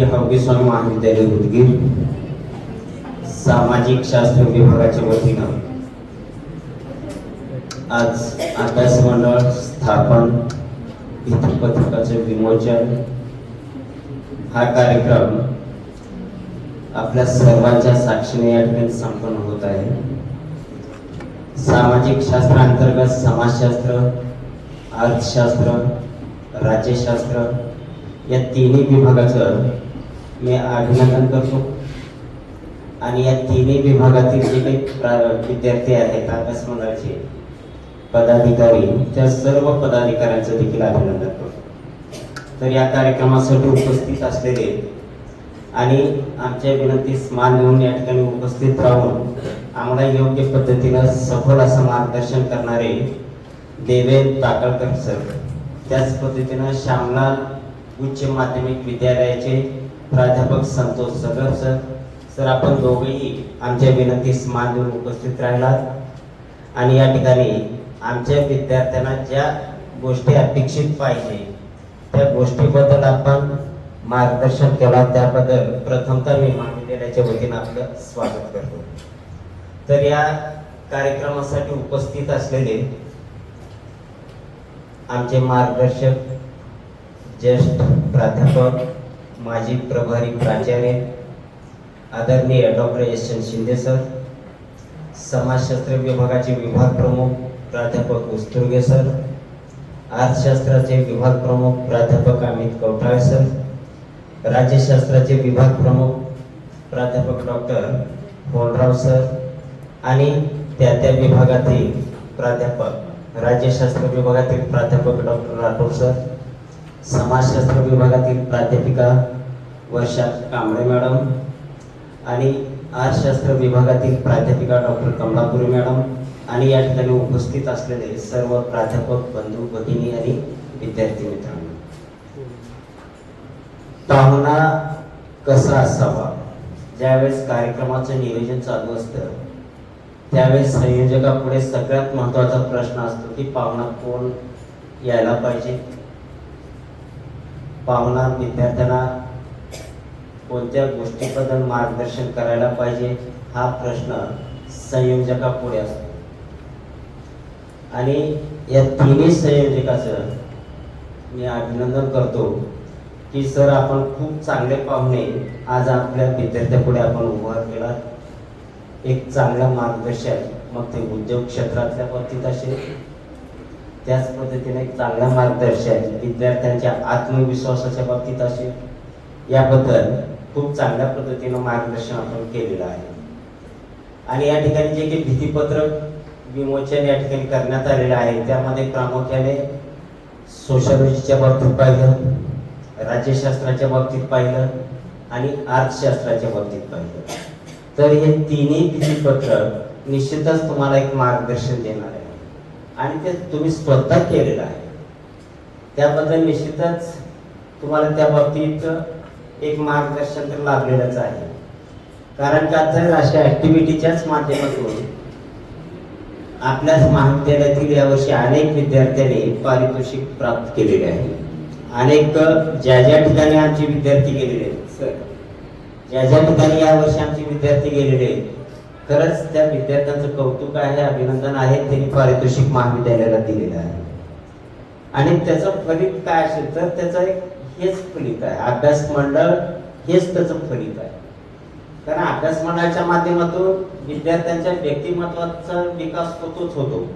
श्री हवगी स्वामी महाविद्यालय उदगीर सामाजिक शास्त्र विभागाच्या वतीनं आज अभ्यास मंडळ स्थापन भित्तीपत्रकाचे विमोचन हा कार्यक्रम आपल्या सर्वांच्या साक्षीने या ठिकाणी संपन्न होत आहे. सामाजिक शास्त्रांतर्गत समाजशास्त्र अर्थशास्त्र राज्यशास्त्र या तिन्ही विभागाचं मी अभिनंदन करतो. आणि या तिन्ही विभागातील जे काही प्रा- विद्यार्थी आहेत अभ्यास मंडळाचे पदाधिकारी त्या सर्व पदाधिकाऱ्यांचं देखील अभिनंदन करतो. तर या कार्यक्रमासाठी उपस्थित असलेले आणि आमच्या विनंतीस मान देऊन या ठिकाणी उपस्थित राहून आम्हाला योग्य पद्धतीनं सफल असं मार्गदर्शन करणारे देवेंद्र ताकळकर सर त्याच पद्धतीनं श्यामलाल उच्च माध्यमिक विद्यालयाचे प्राध्यापक संतोष सगर सर. सर आपण दोघेही आमच्या विनंतीस मान देऊन उपस्थित राहिलात. आणि या ठिकाणी आमच्या विद्यार्थ्यांना ज्या गोष्टी अपेक्षित पाहिजे त्या गोष्टीबद्दल आपण मार्गदर्शन केला. त्याबद्दल प्रथमतः मी महाविद्यालयाच्या वतीनं आपलं स्वागत करतो. तर या कार्यक्रमासाठी उपस्थित असलेले आमचे मार्गदर्शक ज्येष्ठ प्राध्यापक माजी प्रभारी प्राचार्य आदरणीय doctor S N Shinde sir समाजशास्त्र विभागाचे विभाग प्रमुख प्राध्यापक उस्तुर्गे सर अर्थशास्त्राचे विभाग प्रमुख प्राध्यापक अमित कवठाळे सर राज्यशास्त्राचे विभाग प्रमुख प्राध्यापक डॉक्टर होनराव सर आणि त्या त्या विभागातील प्राध्यापक राज्यशास्त्र विभागातील प्राध्यापक डॉक्टर राठोड सर. समाजशास्त्र विभागातील प्राध्यापिका वर्षा कांबळे मॅडम आणि आर्टशास्त्र विभागातील प्राध्यापिका डॉक्टर कमलापुरी मॅडम आणि या ठिकाणी उपस्थित असलेले सर्व प्राध्यापक बंधू भगिनी आणि विद्यार्थी मित्रांनो. पाहुणा कसा असावा? ज्यावेळेस कार्यक्रमाचं नियोजन चालू असतं त्यावेळेस संयोजकापुढे सगळ्यात महत्त्वाचा प्रश्न असतो की पाहुणा कोण यायला पाहिजे? पाहुणा विद्यार्थ्यांना कोणत्या गोष्टीबद्दल मार्गदर्शन करायला पाहिजे हा प्रश्न संयोजकापुढे असतो. आणि या तिन्ही संयोजकाचं मी अभिनंदन करतो की सर आपण खूप चांगले पाहुणे आज आपल्या विद्यार्थ्यापुढे आपण उभा केला एक चांगला मार्गदर्शन मग ते उद्योग क्षेत्रातल्या बाबतीत असेल त्याच पद्धतीने एक चांगलं मार्गदर्शन विद्यार्थ्यांच्या आत्मविश्वासाच्या बाबतीत असेल याबद्दल खूप चांगल्या पद्धतीनं मार्गदर्शन आपण केलेलं आहे. आणि या ठिकाणी जे काही भीतीपत्रक विमोचन या ठिकाणी करण्यात आलेलं आहे त्यामध्ये प्रामुख्याने सोशलॉजीच्या बाबतीत पाहिलं राज्यशास्त्राच्या बाबतीत पाहिलं आणि अर्थशास्त्राच्या बाबतीत पाहिलं. तर हे तिन्ही भीतीपत्रक निश्चितच तुम्हाला एक मार्गदर्शन देणार आहे. आणि ते तुम्ही स्वतः केलेलं आहे. त्याबद्दल निश्चितच तुम्हाला त्या बाबतीत एक मार्गदर्शन तर लाभलेलंच आहे. कारण का तर अशा ऍक्टिव्हिटीच्याच माध्यमातून आपल्याच महाविद्यालयातील यावर्षी अनेक विद्यार्थ्यांनी पारितोषिक प्राप्त केलेले आहे. अनेक ज्या ज्या ठिकाणी आमचे विद्यार्थी गेलेले आहेत सर. ज्या ज्या ठिकाणी यावर्षी आमचे विद्यार्थी गेलेले आहेत खरंच त्या विद्यार्थ्यांचं कौतुक आहे अभिनंदन आहे त्यांनी पारितोषिक महाविद्यालयाला दिलेलं आहे. आणि त्याचं फलित काय असेल तर त्याचं एक हेच फलित आहे. अभ्यास मंडळ हेच त्याचं फलित आहे. कारण अभ्यास मंडळाच्या माध्यमातून विद्यार्थ्यांच्या व्यक्तिमत्वाचा विकास होतोच होतो.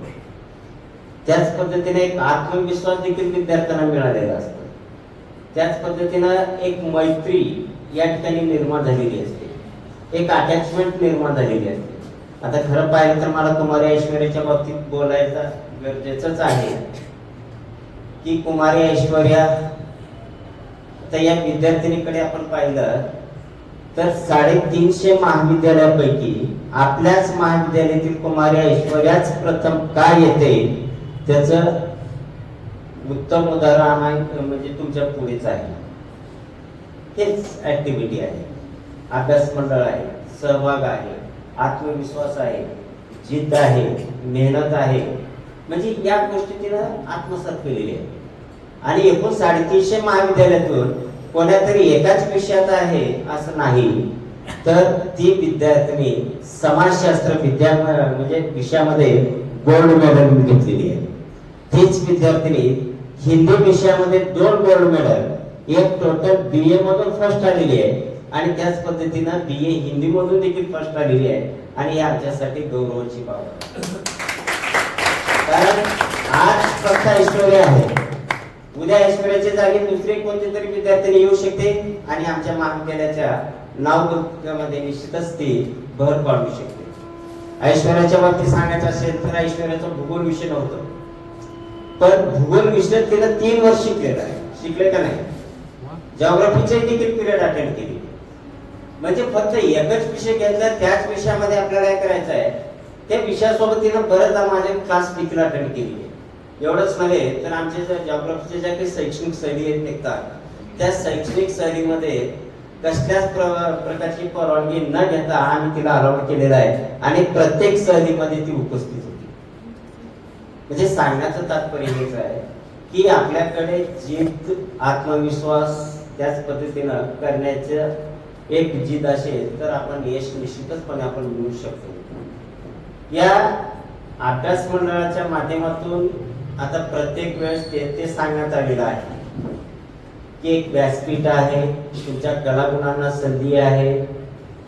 त्याच पद्धतीने एक आत्मविश्वास देखील विद्यार्थ्यांना मिळालेला असतो. त्याच पद्धतीनं एक मैत्री या ठिकाणी निर्माण झालेली असते. एक अटॅचमेंट निर्माण झालेली असते. आता खरं पाहिलं तर मला कुमारी ऐश्वर्याच्या बाबतीत बोलायचं गरजेचंच आहे. की कुमारी ऐश्वर्या तर या विद्यार्थिनीकडे आपण पाहिलं तर साडेतीनशे महाविद्यालयापैकी आपल्याच महाविद्यालयातील कुमारी ऐश्वर्याच प्रथम काय येते? त्याचं उत्तम उदाहरण आहे म्हणजे तुमच्या पुढेच आहे. हेच ऍक्टिव्हिटी आहे. अभ्यास मंडळ आहे सहभाग आहे आत्मविश्वास आहे जिद्द आहे मेहनत आहे. म्हणजे या गोष्टी तिनं आत्मसात केलेली आहे आणि एकूण साडेतीनशे महाविद्यालयातून कोणातरी एकाच विषयात आहे असं नाही. तर ती विद्यार्थिनी समाजशास्त्र विद्या म्हणजे विषयामध्ये गोल्ड मेडल घेतलेली आहे. तीच विद्यार्थिनी हिंदी विषयामध्ये दोन गोल्ड मेडल एक टोटल बी ए मधून फर्स्ट आलेली आहे. आणि त्याच पद्धतीनं बी ए हिंदी मधून देखील फर्स्ट आलेली आहे. आणि हे आमच्यासाठी गौरवाची बाब कारण आज फक्त ऐश्वर्य आहे. उद्या ऐश्वर्याच्या जागी दुसरे कोणते तरी विद्यार्थी येऊ शकते आणि आमच्या महाविद्यालयाच्या नावमध्ये निश्चितच ती भर पाडू शकते. ऐश्वर्याच्या बाबतीत सांगायचं असेल तर ऐश्वर्याचं भूगोल विषय नव्हतं. पण भूगोल विषय तिला तीन वर्ष शिकलेलं आहे. शिकले का नाही? जॉग्राफीचे देखील पिरियड अटेंड केली. म्हणजे फक्त एकच विषय घ्यायचा त्याच विषयामध्ये आपल्याला काय करायचं आहे. त्या विषयासोबत तिनं बरेचदा माझे क्लास देखील अटेंड केली आहे. एवढंच नव्हे तर आमच्या ज्या जॉग्राफीच्या ज्या काही शैक्षणिक सहली आहेत निघतात त्या शैक्षणिक सहलीमध्ये कसल्याच प्र- प्रकारची परवानगी न घेता आम्ही तिला अलाउड केलेला आहे. आणि प्रत्येक सहलीमध्ये ती उपस्थित होती. म्हणजे सांगण्याचं तात्पर्य हेच आहे की आपल्याकडे जिद्द आत्मविश्वास त्याच पद्धतीनं करण्याचं एक जिद असेल तर आपण यश निश्चितचपणे आपण मिळवू शकतो. या अभ्यास मंडळाच्या माध्यमातून आता प्रत्येक वेळेस ते ते सांगण्यात आलेलं आहे की एक व्यासपीठ आहे तुमच्या कलागुणांना संधी आहे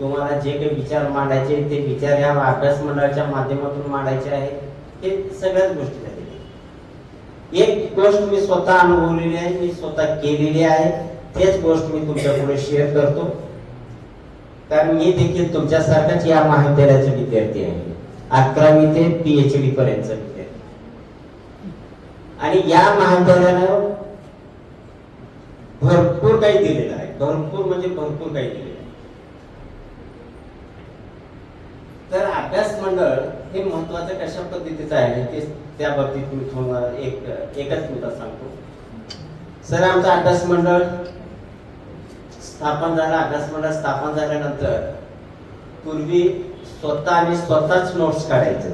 तुम्हाला जे काही विचार मांडायचे ते विचार या अभ्यास मंडळाच्या माध्यमातून मांडायचे आहे हे सगळ्याच गोष्टी झालेल्या एक गोष्ट मी स्वतः अनुभवलेली आहे मी स्वतः केलेली आहे तेच गोष्ट मी तुमच्यापुढे शेअर करतो. कारण मी देखील तुमच्यासारखाच या महाविद्यालयाचा विद्यार्थी आहे. अकरावी ते पीएचडी पर्यंतचा विद्यार्थी. आणि या महाविद्यालयानं भरपूर काही दिलेलं आहे. भरपूर म्हणजे भरपूर काही दिलेलं आहे. तर अभ्यास मंडळ हे महत्वाचं कशा पद्धतीचं आहे ते त्या बाबतीत मी तुम्हाला एक एकच मुद्दा सांगतो. सर आमचं अभ्यास मंडळ स्थापन झाला अभ्यास स्थापन झाल्यानंतर पूर्वी स्वतः आम्ही स्वतःच नोट्स काढायचं.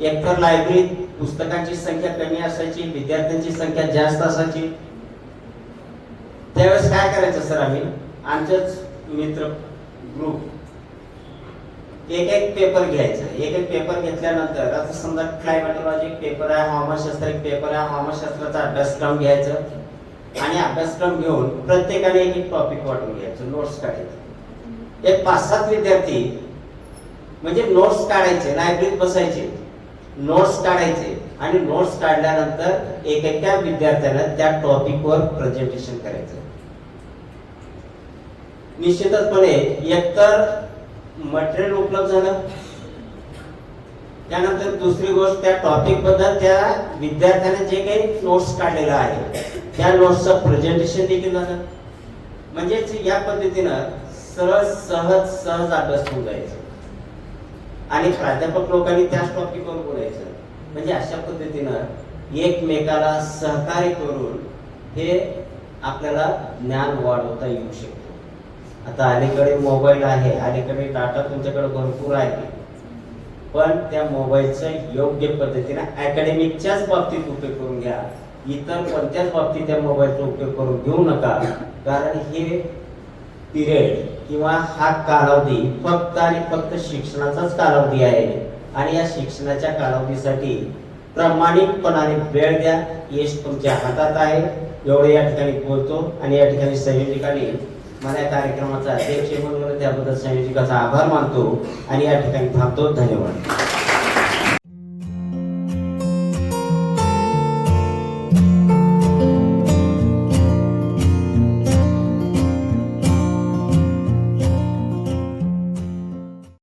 एकतर लायब्ररीत पुस्तकांची संख्या कमी असायची विद्यार्थ्यांची संख्या जास्त असायची. त्यावेळेस काय करायचं सर आम्ही? आमचेच मित्र ग्रुप एक एक पेपर घ्यायचा. एक एक पेपर घेतल्यानंतर आता समजा क्लायमॅटोलॉजी पेपर आहे हवामानशास्त्र एक पेपर आहे हवामानशास्त्राचा अभ्यासक्रम घ्यायचं. आणि अभ्यासक्रम घेऊन प्रत्येकाने एक टॉपिक वाटून घ्यायचं नोट्स काढायचे. एक पाच सात विद्यार्थी म्हणजे नोट्स काढायचे लायब्ररीत बसायचे. नोट्स काढायचे आणि नोट्स काढल्यानंतर एक एका विद्यार्थ्यानं त्या टॉपिकवर प्रेझेंटेशन करायचं. निश्चितचपणे एकतर मटेरियल उपलब्ध झालं. त्यानंतर दुसरी गोष्ट त्या टॉपिकबद्दल त्या विद्यार्थ्याने जे काही नोट्स काढलेला आहे त्या नोट्सचं प्रेझेंटेशन देखील झालं. म्हणजेच या पद्धतीनं सरळ सहज सहज अभ्यास होऊन जायचं. आणि प्राध्यापक लोकांनी त्याच टॉपिकवर बोलायचं. म्हणजे अशा पद्धतीनं एकमेकाला सहकार्य करून हे आपल्याला ज्ञान वाढवता येऊ शकतो. आता अलीकडे मोबाईल आहे अलीकडे डाटा तुमच्याकडे भरपूर आहे. पण त्या मोबाईलचा योग्य पद्धतीने अकॅडमिकच्याच बाबतीत उपयोग करून घ्या. इतर कोणत्याच बाबतीत त्या मोबाईलचा उपयोग करून घेऊ नका. कारण हे पिरियड किंवा हा कालावधी फक्त आणि फक्त शिक्षणाचाच कालावधी आहे. आणि या शिक्षणाच्या कालावधीसाठी प्रामाणिकपणाने वेळ द्या. यश तुमच्या हातात आहे. एवढे या ठिकाणी बोलतो आणि या ठिकाणी संयोजकांनी मला या कार्यक्रमाचा अध्यक्ष म्हणून त्याबद्दल संयोजकाचा आभार मानतो आणि या ठिकाणी थांबतो. धन्यवाद.